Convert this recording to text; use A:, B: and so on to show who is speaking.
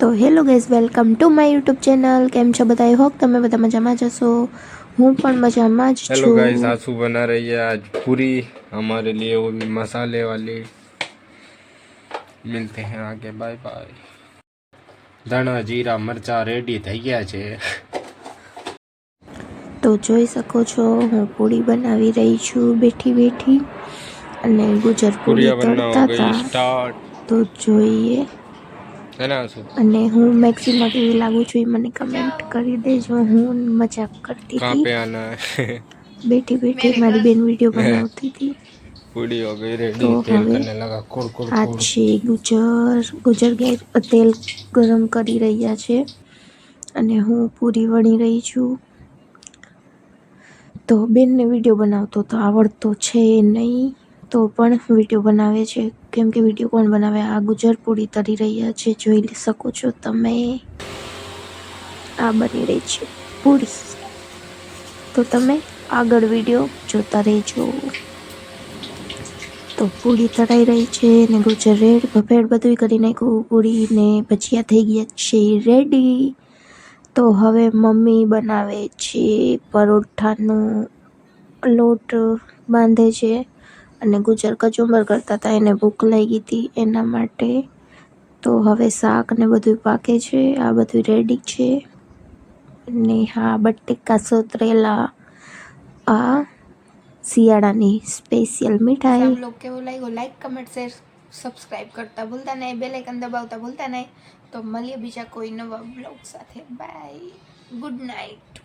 A: તો hello guys welcome to my YouTube channel કેમ છો બધા આઈ હોપ તમે બધા મજામાં જ હશો હું પણ મજામાં જ
B: हेलो गाइस
A: છું
B: आंसू बना रही है आज पूरी हमारे लिए वो भी मसाले वाली मिलते हैं आगे बाय बाय धना जीरा मरचा रेडी થઈ ગયા છે
A: તો જોઈ શકો છો હું પૂરી બનાવી રહી છું બેઠી બેઠી અને ગુજર પૂરી
B: પૂરિયા
A: તળતા
B: બનાવો ગઈ
A: હતા
B: સ્ટાર્ટ
A: તો જોઈએ
B: है ना आंसू
A: અને હું મેક્સિમમ કેવી લાગું છું એ મને કમેન્ટ કરી દેજો. હું મજાક કરતી હતી. બેઠી બેઠી મારી બેન વીડિયો બનાવતી હતી.
B: પૂડીઓ
A: આ છે ગુજર ગુજર ગેસ તેલ ગરમ કરી રહ્યા છે. અને હું પૂરી વણી રહી છું. તો બેનને વીડિયો બનાવતો તો આવડતો છે નહીં. તો પણ વીડિયો બનાવે છે. કેમ કે વીડિયો કોણ બનાવે? આ ગુજર પૂરી તરી રહ્યા છે. જોઈ શકો છો તમે. આ બની રહી છે પૂરી. તો તમે આગળ વીડિયો જોતા રહેજો. તો પૂરી તળાઈ રહી છે ને ગુજર રેડ. ભફેડ બધું કરી નાખ્યું. પૂરી ને ભજીયા થઈ ગયા છે રેડી તો હવે મમ્મી બનાવે છે પરોઠાનું લોટ બાંધે છે. અને ગુજર કચુંબર કરતા હતા, એને ભૂખ લાગી હતી. એના માટે તો હવે શાક ને બધું પાકે છે, આ બધું રેડી છે. અને હા, બટેકા સોતરેલા, આ શિયાળાની સ્પેશિયલ મીઠાઈ.
C: બ્લોગ કેવો લાગ્યો? લાઈક કમેન્ટ શેર સબસ્ક્રાઈબ કરતા ભૂલતા નહીં. બેલ આઇકન દબાવતા ભૂલતા નહીં. તો મળીએ બીજા કોઈ નવા બ્લોગ સાથે. Bye good night